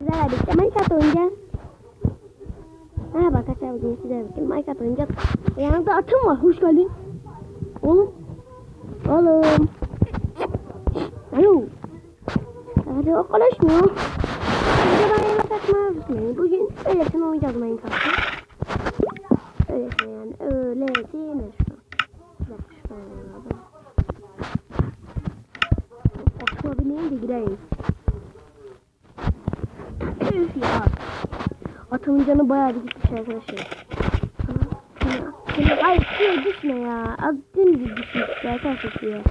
Sizlerle birlikte Minecraft oynayacağız. Merhaba bugün sizlerle birlikte Minecraft oynayacağız. Yanımda atım var. Hoş geldin. Oğlum. Oğlum. Alo. Hadi o konuşmuyor. Videodan yana kaçmaz. Bugün öylesine oynayacağız Minecraft'ı. Öylesine yani. Öylesine. Bir dakika şuraya alalım. Atıma bineyim de gireyim. Canı bayağı bir gitmiş arkadaşlar. Ay suya düşme ya. Az gibi düşmüş ya. Ters atıyor.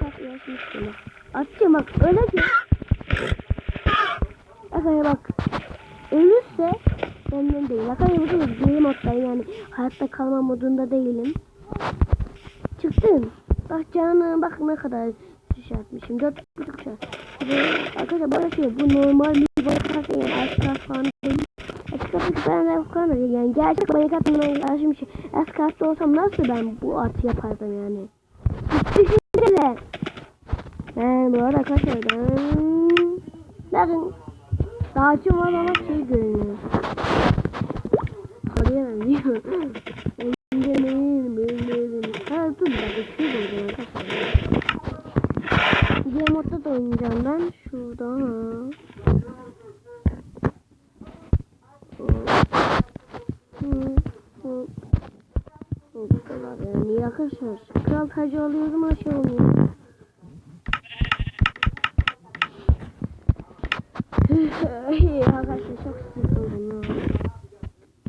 Ters yaşmış bak öyle ki. Arkadaşlar bak. Ölürse benden değil. Arkadaşlar bakın game moddayım yani. Hayatta kalma modunda değilim. Çıktım. Bak canım bak ne kadar şey atmışım. Dört buçuk şey. Arkadaşlar böyle şey bu normal bir Minecraft yani Ascraft falan değil. Ben de kullanırım yani gerçek Minecraft'ın karşı bir şey. Ascraft'ta olsam nasıl ben bu artı yapardım yani. Düşünsene. Ben bu arada ben... Bakın. Dağcı var ama şey görünüyor. Arayamam diyor. Engelleyin böyle. Ha dur bir dakika şey buldum arkadaşlar. Game modda da oynayacağım ben. Şurada. Arkadaşlar kral tacı alıyorum ama şey olmuyor. arkadaşlar çok sıkıldım ya.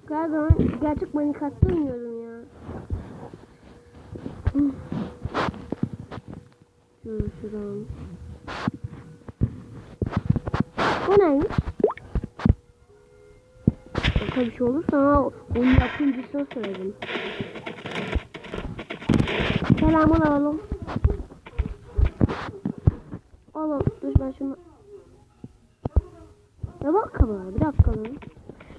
Galiba gerçek Minecraft'ta oynuyorum ya. Şuradan. Bu neymiş? Başka bir şey olursa ama onu yapımcısına söyledim. Selamun oğlum. Oğlum dur ben şunu... Ya bak kameraya bir dakika lan.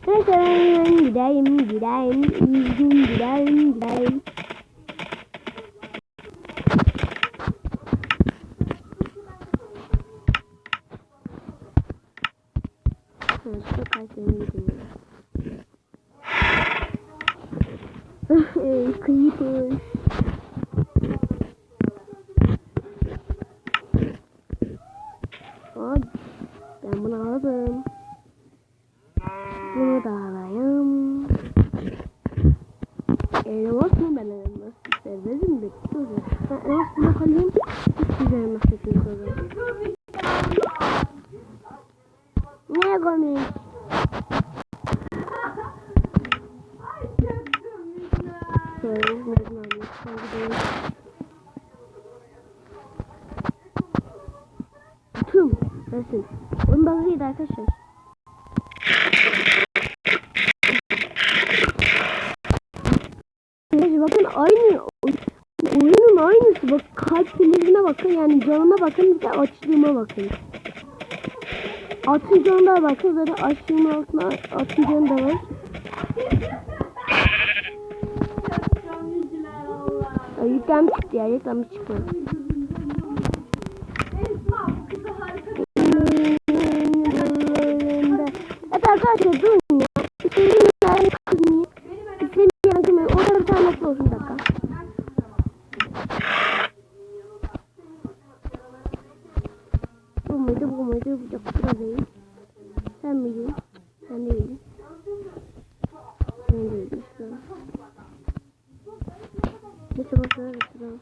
Neyse ben gideyim gideyim üzgün gideyim gideyim. Kayseri'ne gidiyorum. Ey creeper. Ay, ben bunu aldım. Bunu da alayım. Elmas mı ben elmas istedim de dur. Ben elmas buna kalayım. Hiç güzel elmas. Ne komik. Şöyle gidelim. Tüm. Resim. Onun bazıydı arkadaşlar. Neyse bakın aynı oyunun aynısı bak kalp filizine bakın yani canına bakın bir de açlığıma bakın. Atın canına bakın zaten açlığımın altına atın canı da var. Ay, yüklenmiş çıktı ya yüklenmiş çıktı. Evet arkadaşlar durun ya. İstediğim yerine kızmayın. İstediğim yerine kızmayın. Orada bir tane nasıl olsun bir dakika. Bu muydu bu muydu? Bu değil. Sen miydin? Sen değildin. Sen değildin. Şurada. Neyse boş ver. Şurada.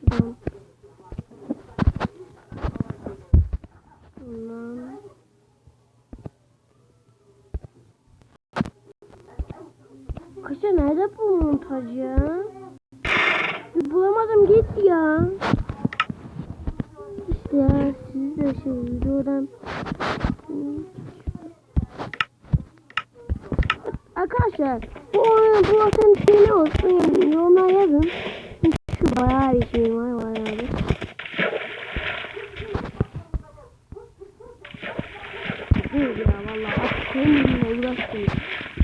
Şuradan. Bundan. Kaşa nerede bu montaj ya? Ya. Ya siz de şu videodan Arkadaşlar bu oyun bu atın şey ne olsun yani yorumlara yazın. Şu bayağı bir şey var bayağı bir. Ya valla at kendimle uğraştım.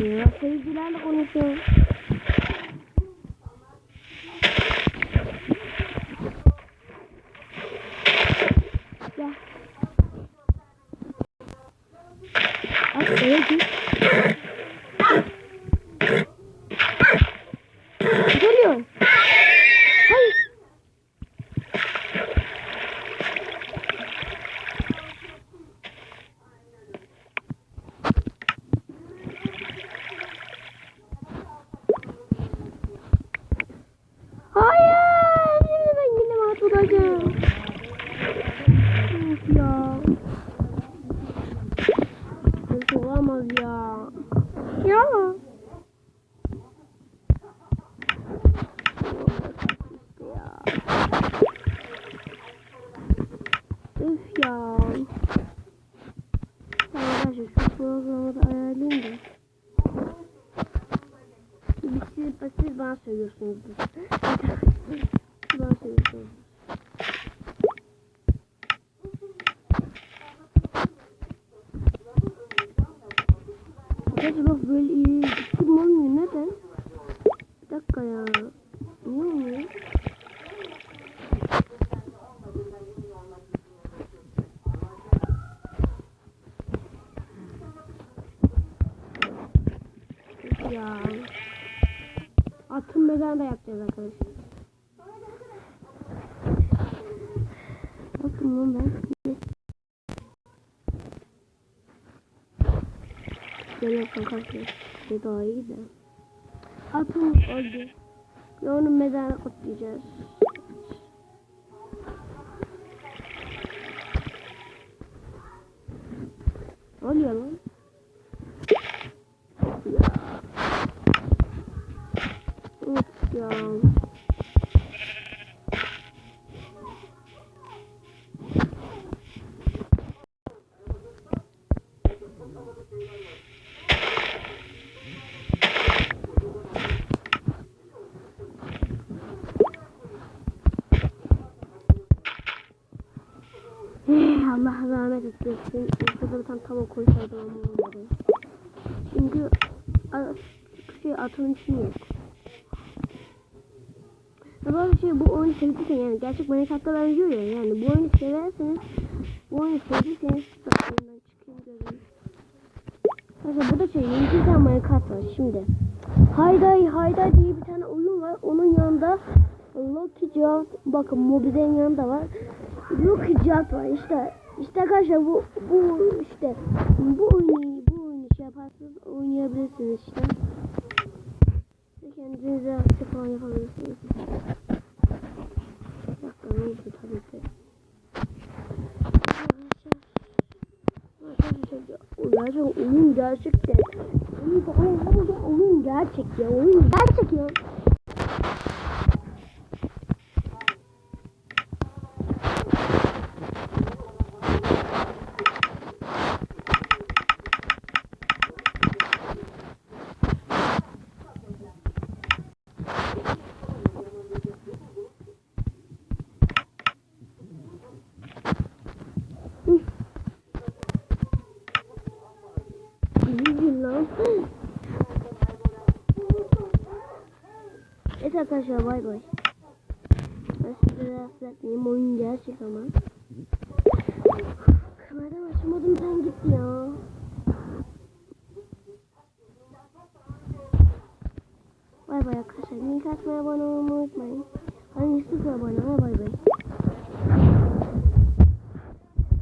Ya seyircilerle konuşuyorum. Arkaya git. Görüyorum. seviyorsunuzdur. Silah seviyorsunuzdur. Lan ben. Gel yapın kalkın. Bu daha iyi de. Atın öldü. Ve onun mezarını kutlayacağız. Ne oluyor lan? Allah rahmet etsin. Bir tane tamam koysaydım ama olmadı. Çünkü şey atın için yok. Ya böyle şey bu oyunu sevdiysen yani gerçek Minecraft'a benziyor ya yani bu oyunu severseniz bu oyunu sevdiyseniz oyundan çıkayım göreyim. Mesela burada şey yeni bir tane Minecraft var şimdi. Hayday Hayday diye bir tane oyun var onun yanında Lucky Jump bakın Mobizen yanında var. Lucky Jump var işte. İşte arkadaşlar bu bu işte bu oyunu bu oyunu şey yaparsınız oynayabilirsiniz işte. Kendinize aktif falan yapabilirsiniz. Dakika ne oldu tabii ki. Arkadaşlar oyun gerçekten. Oyun gerçek ya oyun gerçek ya. İyi lan. Evet arkadaşlar bay bay. Ben sizi rahatsız etmeyeyim. Oyun gerçek ama. Kameradan açamadım sen git ya. Bay bay arkadaşlar. Link atmayı abone olmayı unutmayın. Hadi sıfır abone. Bay bay.